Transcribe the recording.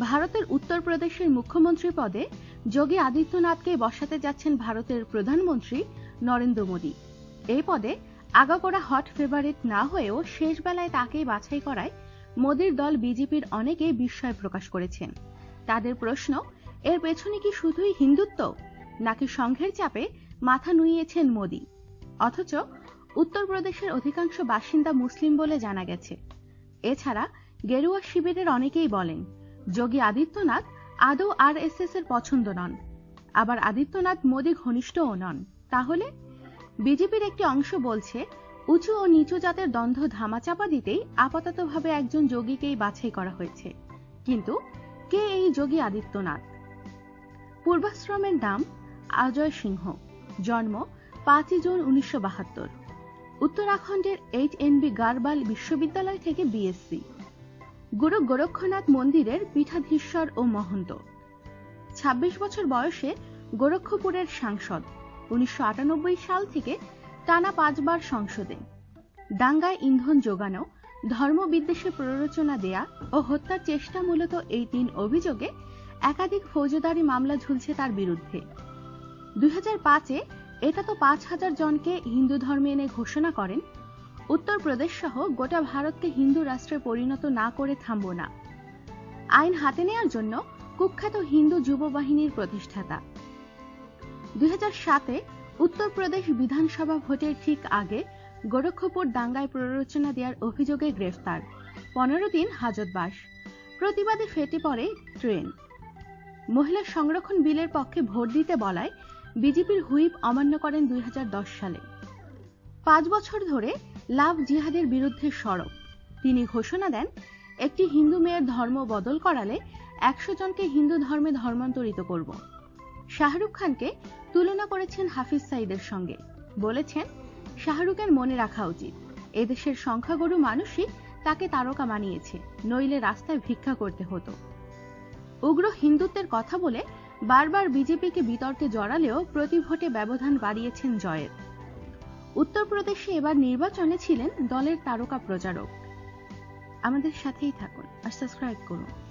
ভারতের উত্তরপ্রদেশের মুখ্যমন্ত্রী পদে যোগী আদিত্যনাথকে বসাতে যাচ্ছেন ভারতের প্রধানমন্ত্রী নরেন্দ্র মোদী। এই পদে আগাগোড়া হট ফেভারিট না হয়েও শেষ বেলায় তাকেই বাছাই করায় মোদীর দল বিজেপির অনেকেই বিস্ময় প্রকাশ করেছেন। তাদের প্রশ্ন, এর পেছনে কি শুধুই হিন্দুত্ব? নাকি সংঘের চাপে মাথা নুইয়েছেন মোদী? অথচ উত্তরপ্রদেশের অধিকাংশ বাসিন্দা মুসলিম বলে জানা গেছে। এছাড়া গেরুয়া শিবিরের অনেকেই বলেন যোগী আদিত্যনাথ আদৌ আর এস এর পছন্দ নন। আবার আদিত্যনাথ মোদী ঘনিষ্ঠও নন। তাহলে? বিজেপির একটি অংশ বলছে, উঁচু ও নিচু জাতের দ্বন্দ্ব ধামাচাপা দিতেই আপাততভাবে একজন যোগীকেই বাছাই করা হয়েছে। কিন্তু কে এই যোগী আদিত্যনাথ? পূর্বাশ্রমের নাম অজয় সিংহ। জন্ম পাঁচই জুন উনিশশো বাহাত্তর। উত্তরাখণ্ডের এইচ এন বি গারবাল বিশ্ববিদ্যালয় থেকে বিএসসি গুরু গোরক্ষনাথ মন্দিরের পীঠাধীশ্বর ও মহন্ত। ২৬ বছর বয়সে গোরক্ষপুরের সাংসদ, উনিশশো আটানব্বই সাল থেকে টানা পাঁচবার সংসদে। দাঙ্গায় ইন্ধন যোগানো ধর্মবিদ্বেষে প্ররোচনা দেয়া ও হত্যার চেষ্টা মূলত এই তিন অভিযোগে একাধিক ফৌজদারি মামলা ঝুলছে তার বিরুদ্ধে। দুই হাজার পাঁচে এটা তো পাঁচ হাজার জনকে হিন্দু ধর্মে এনে ঘোষণা করেন উত্তরপ্রদেশ সহ গোটা ভারতকে হিন্দু রাষ্ট্রে পরিণত না করে থামব না। আইন হাতে নেয়ার জন্য কুখ্যাত হিন্দু যুব বাহিনীর প্রতিষ্ঠাতা। দুই সাতে উত্তরপ্রদেশ বিধানসভা ভোটের ঠিক আগে গোরক্ষপুর দাঙ্গায় প্ররোচনা দেওয়ার অভিযোগে গ্রেফতার। পনেরো দিন হাজতবাস প্রতিবাদে ফেটে পড়ে ট্রেন। মহিলা সংরক্ষণ বিলের পক্ষে ভোট দিতে বলায় বিজেপির হুইপ অমান্য করেন দুই হাজার দশ সালে। পাঁচ বছর ধরে লাভ জিহাদের বিরুদ্ধে সরব। তিনি ঘোষণা দেন, একটি হিন্দু মেয়ের ধর্ম বদল করালে একশো জনকে হিন্দু ধর্মে ধর্মান্তরিত করব। শাহরুখ খানকে তুলনা করেছেন হাফিজ সাইদের সঙ্গে। বলেছেন, শাহরুখের মনে রাখা উচিত, এদেশের সংখ্যাগরু মানুষই তাকে তারকা মানিয়েছে, নইলে রাস্তায় ভিক্ষা করতে হতো। উগ্র হিন্দুত্বের কথা বলে বারবার বিজেপিকে বিতর্কে জড়ালেও প্রতি ভোটে ব্যবধান বাড়িয়েছেন জয়ের। উত্তরপ্রদেশে এবার নির্বাচনে ছিলেন দলের তারকা প্রচারক। আমাদের সাথেই থাকুন আর সাবস্ক্রাইব করুন।